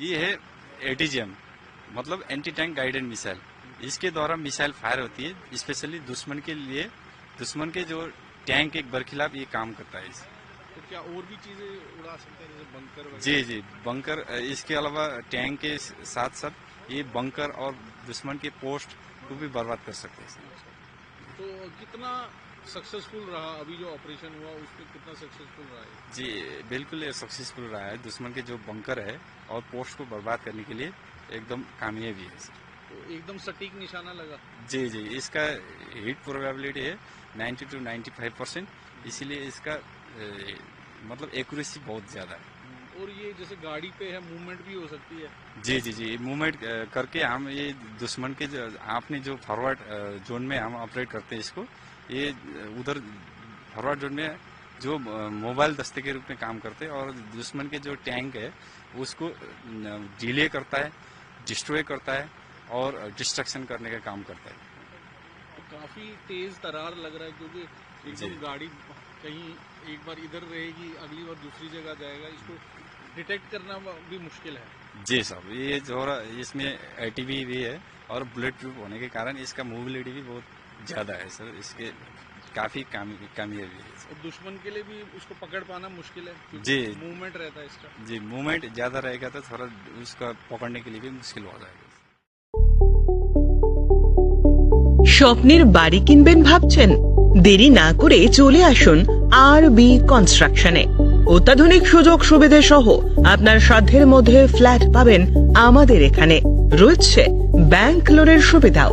ये है एडीजीएम मतलब एंटी टैंक गाइडेड मिसाइल इसके द्वारा मिसाइल फायर होती है स्पेशली दुश्मन के लिए दुश्मन के जो टैंक एक बरखिलाफ ये काम करता है इसे तो क्या और भी चीजें उड़ा सकते हैं जैसे बंकर जी जी बंकर इसके अलावा टैंक के साथ साथ ये बंकर और दुश्मन के पोस्ट को भी बर्बाद कर सकते हैं अच्छा। तो कितना सक्सेसफुल रहा अभी जो ऑपरेशन हुआ उसमें कितना सक्सेसफुल रहा है जी बिल्कुल सक्सेसफुल रहा है दुश्मन के जो बंकर है और पोस्ट को बर्बाद करने के लिए एकदम कामयाबी है तो एकदम सटीक निशाना लगा जी जी इसका हिट प्रोबेबिलिटी है 90 टू 95 परसेंट इसीलिए इसका ए, मतलब एक्यूरेसी बहुत ज़्यादा है हम्म, और ये जैसे गाड़ी पे है मूवमेंट भी हो सकती है जी जी जी मूवमेंट करके हम ये दुश्मन के जो आपने जो फॉरवर्ड जोन में हम ऑपरेट करते हैं इसको ये उधर फॉरवर्ड जोन में जो मोबाइल दस्ते के रूप में काम करते हैं और दुश्मन के जो टैंक है उसको डिले करता है डिस्ट्रॉय करता है और डिस्ट्रक्शन करने का काम करता है काफी तेज तरार लग रहा है क्योंकि एकदम गाड़ी कहीं एक बार इधर रहेगी अगली बार दूसरी जगह जाएगा इसको डिटेक्ट करना भी मुश्किल है जी साहब ये जो इसमें ए भी है और बुलेट प्रूफ होने के कारण इसका मोबिलिटी भी बहुत ज़्यादा है सर इसके काफ़ी कमी है और दुश्मन के लिए भी उसको पकड़ पाना मुश्किल है जी मूवमेंट रहता है इसका जी मूवमेंट ज़्यादा रहेगा तो थोड़ा उसका पकड़ने के लिए भी मुश्किल हो जाएगा স্বপ্নের বাড়ি কিনবেন ভাবছেন দেরি না করে চলে আসুন আর বি কনস্ট্রাকশনে অত্যাধুনিক সুযোগ সুবিধে সহ আপনার সাধ্যের মধ্যে ফ্ল্যাট পাবেন আমাদের এখানে রয়েছে ব্যাংক লোনের সুবিধাও